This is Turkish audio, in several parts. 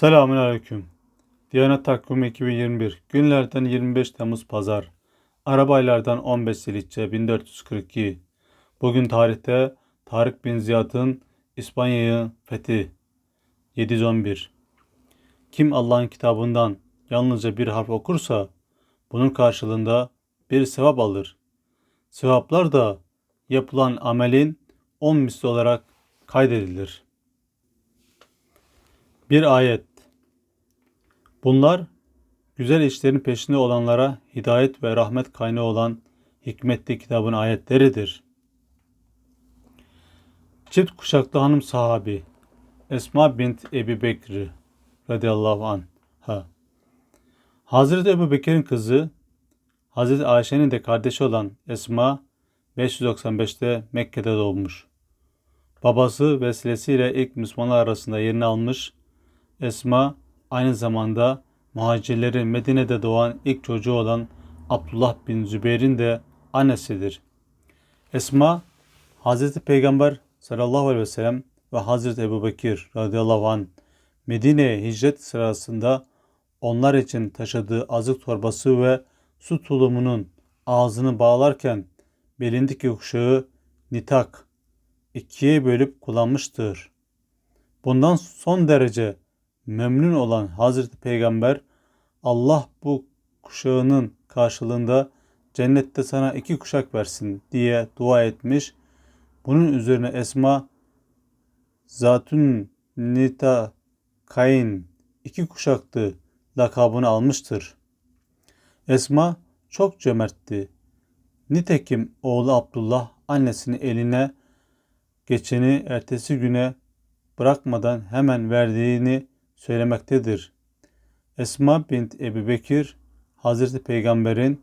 Selamun Aleyküm. Diyanet Takvimi 2021. Günlerden 25 Temmuz Pazar. Araba aylardan 15 Zilhicce 1442. Bugün tarihte Tarık bin Ziyad'ın İspanya'yı fethi. 711. Kim Allah'ın kitabından yalnızca bir harf okursa bunun karşılığında bir sevap alır. Sevaplar da yapılan amelin 10 misli olarak kaydedilir. Bir ayet. Bunlar güzel işlerin peşinde olanlara hidayet ve rahmet kaynağı olan hikmetli kitabın ayetleridir. Çift kuşaklı hanım sahabi Esma bint Ebi Bekri radıyallahu anha. Hazreti Ebu Bekir'in kızı Hazreti Ayşe'nin de kardeşi olan Esma 595'te Mekke'de doğmuş. Babası vesilesiyle ilk Müslümanlar arasında yerini almış. Esma aynı zamanda muhacirlerin Medine'de doğan ilk çocuğu olan Abdullah bin Zübeyir'in de annesidir. Esma, Hazreti Peygamber sallallahu aleyhi ve sellem ve Hazreti Ebu Bekir radıyallahu anh Medine'ye hicret sırasında onlar için taşıdığı azık torbası ve su tulumunun ağzını bağlarken belindeki kuşağı nitak ikiye bölüp kullanmıştır. Bundan son derece memnun olan Hazreti Peygamber Allah bu kuşağının karşılığında cennette sana iki kuşak versin diye dua etmiş. Bunun üzerine Esma Zatun Nita Kain iki kuşaktı lakabını almıştır. Esma çok cömertti. Nitekim oğlu Abdullah annesini eline geçeni ertesi güne bırakmadan hemen verdiğini söylemektedir. Esma bint Ebu Bekir, Hazreti Peygamber'in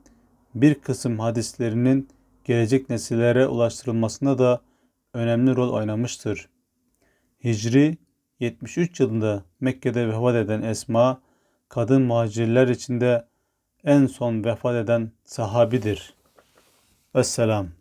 bir kısım hadislerinin gelecek nesillere ulaştırılmasında da önemli rol oynamıştır. Hicri 73 yılında Mekke'de vefat eden Esma, kadın muhacirler içinde en son vefat eden sahabidir. Vesselam.